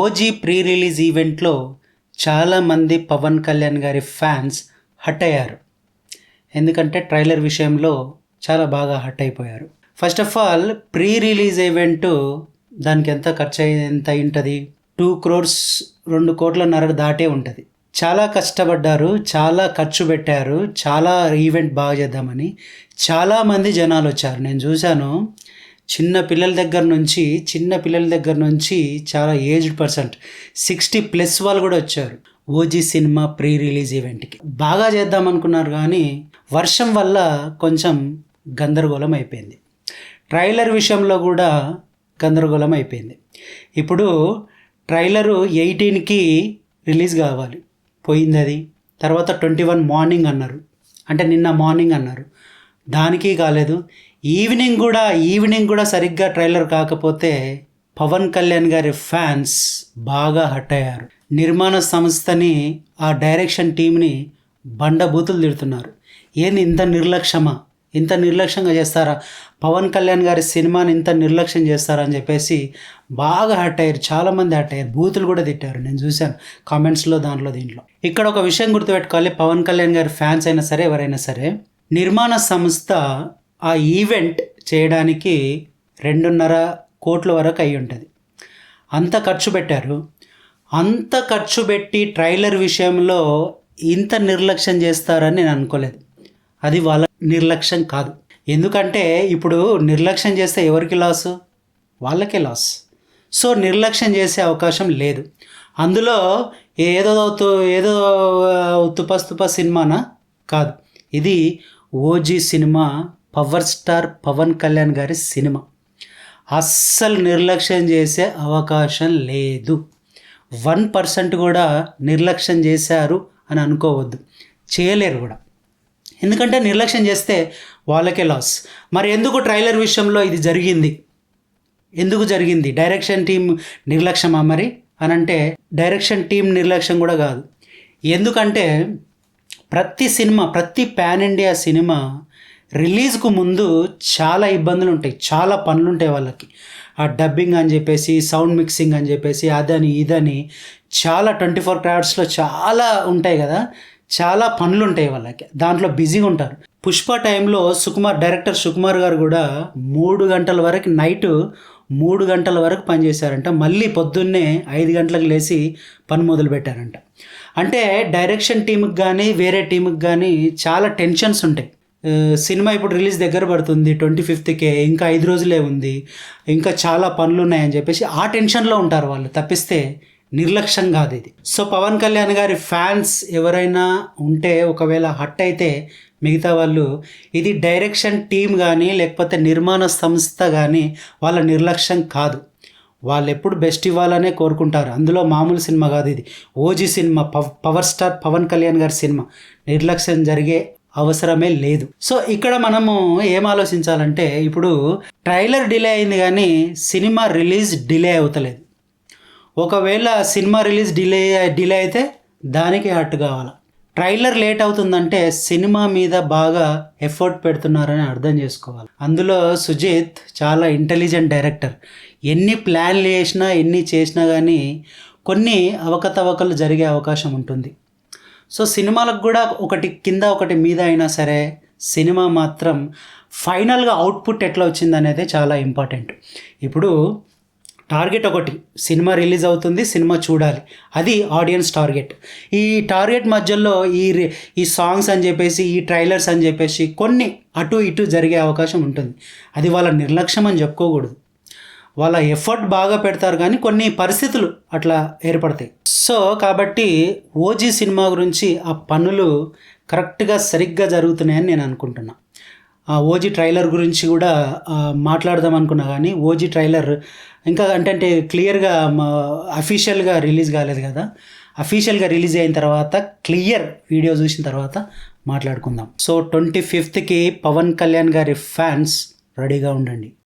OG pre release ఈవెంట్లో చాలామంది పవన్ కళ్యాణ్ గారి ఫ్యాన్స్ హట్ అయ్యారు. ఎందుకంటే ట్రైలర్ విషయంలో చాలా బాగా హట్ అయిపోయారు. First of all pre release event దానికి ఎంత ఖర్చు ఎంత ఉంటుంది టూ క్రోర్స్ రెండు కోట్లన్నర దాటే ఉంటుంది. చాలా కష్టపడ్డారు చాలా ఖర్చు పెట్టారు చాలా ఈవెంట్ బాగా చేద్దామని. చాలామంది జనాలు వచ్చారు. నేను చూశాను చిన్న పిల్లల దగ్గర నుంచి చిన్న పిల్లల దగ్గర నుంచి చాలా ఏజ్డ్ పర్సెంట్ సిక్స్టీ ప్లస్ వాళ్ళు కూడా వచ్చారు. ఓజీ సినిమా ప్రీ రిలీజ్ ఈవెంట్కి బాగా చేద్దాం అనుకున్నారు కానీ వర్షం వల్ల కొంచెం గందరగోళం అయిపోయింది. ట్రైలర్ విషయంలో కూడా గందరగోళం అయిపోయింది. ఇప్పుడు ట్రైలరు ఎయిటీన్కి రిలీజ్ కావాలి. పోయింది అది. తర్వాత ట్వంటీ వన్ మార్నింగ్ అన్నారు. అంటే నిన్న మార్నింగ్ అన్నారు. దానికి కాలేదు. ఈవినింగ్ కూడా ఈవినింగ్ కూడా సరిగ్గా ట్రైలర్ కాకపోతే పవన్ కళ్యాణ్ గారి ఫ్యాన్స్ బాగా హట్ అయ్యారు. నిర్మాణ సంస్థని ఆ డైరెక్షన్ టీంని బండబూతులు తిడుతున్నారు. ఏంది ఇంత నిర్లక్ష్యమా? ఇంత నిర్లక్ష్యంగా చేస్తారా? పవన్ కళ్యాణ్ గారి సినిమాని ఇంత నిర్లక్ష్యం చేస్తారా అని చెప్పేసి బాగా హట్ అయ్యారు. చాలామంది హట్ అయ్యారు. బూతులు కూడా తిట్టారు. నేను చూశాను. కామెంట్స్లో దాంట్లో దీంట్లో. ఇక్కడ ఒక విషయం గుర్తుపెట్టుకోవాలి. పవన్ కళ్యాణ్ గారి ఫ్యాన్స్ అయినా సరే ఎవరైనా సరే నిర్మాణ సంస్థ ఆ ఈవెంట్ చేయడానికి రెండున్నర కోట్ల వరకు అయి ఉంటుంది. అంత ఖర్చు పెట్టారు. అంత ఖర్చు పెట్టి ట్రైలర్ విషయంలో ఇంత నిర్లక్ష్యం చేస్తారని నేను అనుకోలేదు. అది వాళ్ళ నిర్లక్ష్యం కాదు. ఎందుకంటే ఇప్పుడు నిర్లక్ష్యం చేస్తే ఎవరికి లాస్? వాళ్ళకే లాస్. సో నిర్లక్ష్యం చేసే అవకాశం లేదు. అందులో ఏదో ఏదో తుపస్తుప సినిమానా? కాదు. ఇది OG cinema power star Pawan Kalyan గారి సినిమా. అస్సలు నిర్లక్ష్యం చేసే అవకాశం లేదు. వన్ పర్సెంట్ కూడా నిర్లక్ష్యం చేశారు అని అనుకోవద్దు. చేయలేరు కూడా. ఎందుకంటే నిర్లక్ష్యం చేస్తే వాళ్ళకే లాస్ మరి ఎందుకు ట్రైలర్ విషయంలో ఇది జరిగింది? ఎందుకు జరిగింది? డైరెక్షన్ టీం నిర్లక్ష్యమా మరి? అని అంటే డైరెక్షన్ టీం నిర్లక్ష్యం కూడా కాదు. ఎందుకంటే ప్రతి సినిమా ప్రతి పాన్ ఇండియా సినిమా రిలీజ్కు ముందు చాలా ఇబ్బందులు ఉంటాయి చాలా పనులు ఉంటాయి వాళ్ళకి. ఆ డబ్బింగ్ అని చెప్పేసి సౌండ్ మిక్సింగ్ అని చెప్పేసి అదని ఇదని చాలా ట్వంటీ ఫోర్ క్రాఫ్ట్స్లో చాలా ఉంటాయి కదా. చాలా పనులు ఉంటాయి వాళ్ళకి. దాంట్లో బిజీగా ఉంటారు పుష్ప టైంలో సుకుమార్ డైరెక్టర్ సుకుమార్ గారు కూడా మూడు గంటల వరకు నైట్ మూడు గంటల వరకు పనిచేశారంట. మళ్ళీ పొద్దున్నే ఐదు గంటలకు లేచి పని మొదలు పెట్టారంట అంటే డైరెక్షన్ టీంకి కానీ వేరే టీంకి కానీ చాలా టెన్షన్స్ ఉంటాయి. సినిమా ఇప్పుడు రిలీజ్ దగ్గర పడుతుంది ట్వంటీ ఫిఫ్త్కే ఇంకా ఐదు రోజులే ఉంది ఇంకా చాలా పనులు ఉన్నాయని చెప్పేసి ఆ టెన్షన్లో ఉంటారు వాళ్ళు. తప్పిస్తే నిర్లక్ష్యం కాదు ఇది. సో పవన్ కళ్యాణ్ గారి ఫ్యాన్స్ ఎవరైనా ఉంటే ఒకవేళ హట్ అయితే మిగతా వాళ్ళు ఇది డైరెక్షన్ టీం కానీ లేకపోతే నిర్మాణ సంస్థ కానీ వాళ్ళ నిర్లక్ష్యం కాదు. వాళ్ళు ఎప్పుడు బెస్ట్ ఇవ్వాలనే కోరుకుంటారు. అందులో మామూలు సినిమా కాదు ఇది. OG cinema pow power star Pawan Kalyan గారి సినిమా. నిర్లక్ష్యం జరిగే అవసరమే లేదు. సో ఇక్కడ మనము ఏం ఆలోచించాలంటే ఇప్పుడు ట్రైలర్ డిలే అయింది కానీ సినిమా రిలీజ్ డిలే అవుతలేదు. ఒకవేళ సినిమా రిలీజ్ డిలే డిలే అయితే దానికి హట్ కావాలి? ట్రైలర్ లేట్ అవుతుందంటే సినిమా మీద బాగా ఎఫర్ట్ పెడుతున్నారని అర్థం చేసుకోవాలి. అందులో సుజిత్ చాలా ఇంటెలిజెంట్ డైరెక్టర్. ఎన్ని ప్లాన్లు చేసినా ఎన్ని చేసినా కానీ కొన్ని అవకతవకలు జరిగే అవకాశం ఉంటుంది. సో సినిమాలకు కూడా ఒకటి కింద ఒకటి మీద అయినా సరే సినిమా మాత్రం ఫైనల్గా అవుట్పుట్ ఎట్లా వచ్చింది అనేది చాలా ఇంపార్టెంట్. ఇప్పుడు టార్గెట్ ఒకటి సినిమా రిలీజ్ అవుతుంది సినిమా చూడాలి. అది ఆడియన్స్ టార్గెట్. ఈ టార్గెట్ మధ్యలో ఈ ఈ సాంగ్స్ అని చెప్పేసి ఈ ట్రైలర్స్ అని చెప్పేసి కొన్ని అటు ఇటు జరిగే అవకాశం ఉంటుంది. అది వాళ్ళ నిర్లక్ష్యం అని చెప్పుకోకూడదు. వాళ్ళ ఎఫర్ట్ బాగా పెడతారు కానీ కొన్ని పరిస్థితులు అట్లా ఏర్పడతాయి. సో కాబట్టి ఓజీ సినిమా గురించి ఆ పనులు కరెక్ట్గా సరిగ్గా జరుగుతున్నాయని నేను అనుకుంటున్నాను ఓజీ ట్రైలర్ గురించి కూడా మాట్లాడదాం అనుకున్నా కానీ ఓజీ ట్రైలర్ ఇంకా అంటే అంటే క్లియర్గా అఫీషియల్గా రిలీజ్ కాలేదు కదా. అఫీషియల్గా రిలీజ్ అయిన తర్వాత క్లియర్ వీడియో చూసిన తర్వాత మాట్లాడుకుందాం. సో ట్వంటీ ఫిఫ్త్కి పవన్ కళ్యాణ్ గారి ఫ్యాన్స్ రెడీగా ఉండండి.